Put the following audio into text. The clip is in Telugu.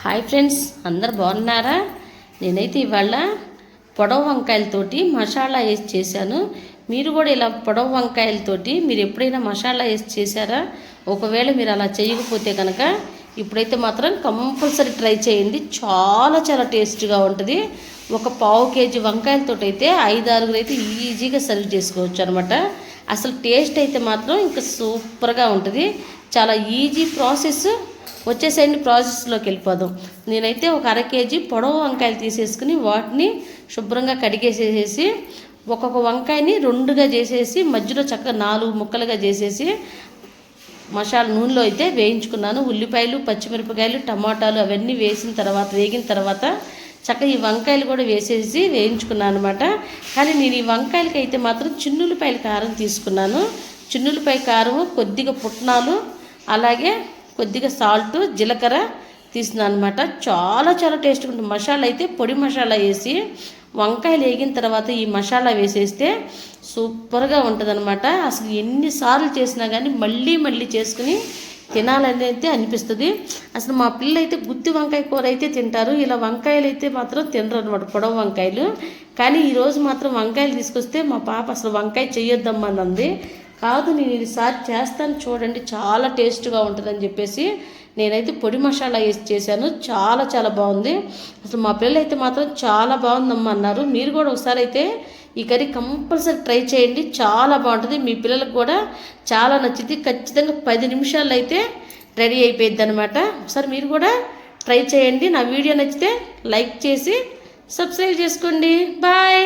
హాయ్ ఫ్రెండ్స్ అందరు బాగున్నారా? నేనైతే ఇవాళ పొడవ వంకాయలతోటి మసాలా వేసి చేశాను. మీరు కూడా ఇలా పొడవ వంకాయలతోటి మీరు ఎప్పుడైనా మసాలా వేసి చేశారా? ఒకవేళ మీరు అలా చేయకపోతే కనుక ఇప్పుడైతే మాత్రం కంపల్సరీ ట్రై చేయండి. చాలా చాలా టేస్ట్గా ఉంటుంది. ఒక పావు కేజీ వంకాయలతో అయితే ఐదు ఆరుగురు అయితే ఈజీగా సర్వ్ చేసుకోవచ్చు అనమాట అసలు టేస్ట్ అయితే మాత్రం ఇంకా సూపర్గా ఉంటుంది. చాలా ఈజీ ప్రాసెస్. వచ్చేసేయండి ప్రాసెస్లోకి వెళ్ళిపోదాం. నేనైతే ఒక అర కేజీ పొడవు వంకాయలు తీసేసుకుని వాటిని శుభ్రంగా కడిగేసేసేసి ఒక్కొక్క వంకాయని రెండుగా చేసేసి మధ్యలో చక్కగా నాలుగు ముక్కలుగా చేసేసి మసాలా నూనెలో అయితే వేయించుకున్నాను. ఉల్లిపాయలు పచ్చిమిరపకాయలు టమాటాలు అవన్నీ వేసిన తర్వాత వేగిన తర్వాత చక్కగా ఈ వంకాయలు కూడా వేసేసి వేయించుకున్నాను అనమాట కానీ నేను ఈ వంకాయలకి అయితే మాత్రం చిన్నులపాయల కారం తీసుకున్నాను. చిన్నులపాయ కారం కొద్దిగా పుట్నాలు అలాగే కొద్దిగా సాల్ట్ జీలకర్ర తీసిన అనమాట చాలా చాలా టేస్ట్గా ఉంటుంది. మసాలా అయితే పొడి మసాలా వేసి వంకాయలు వేగిన తర్వాత ఈ మసాలా వేసేస్తే సూపర్గా ఉంటుంది అసలు ఎన్నిసార్లు చేసినా కానీ మళ్ళీ మళ్ళీ చేసుకుని తినాలని అయితే అనిపిస్తుంది. అసలు మా పిల్లలు అయితే గుత్తి వంకాయ కూర అయితే తింటారు. ఇలా వంకాయలు అయితే మాత్రం తినరు అనమాట పొడవ వంకాయలు. కానీ ఈరోజు మాత్రం వంకాయలు తీసుకొస్తే మా పాప అసలు వంకాయ చెయ్యొద్దమ్మా అంది కాదు నేను ఈసారి చేస్తాను చూడండి చాలా టేస్ట్గా ఉంటుందని చెప్పేసి నేనైతే పొడి మసాలా వేసి చేశాను. చాలా చాలా బాగుంది. అసలు మా పిల్లలు అయితే మాత్రం చాలా బాగుందమ్మా అన్నారు. మీరు కూడా ఒకసారి అయితే ఈ కర్రీ కంపల్సరీ ట్రై చేయండి. చాలా బాగుంటుంది. మీ పిల్లలకు కూడా చాలా నచ్చింది. ఖచ్చితంగా పది నిమిషాలు అయితే రెడీ అయిపోయింది అనమాట ఒకసారి మీరు కూడా ట్రై చేయండి. నా వీడియో నచ్చితే లైక్ చేసి సబ్స్క్రైబ్ చేసుకోండి. బాయ్.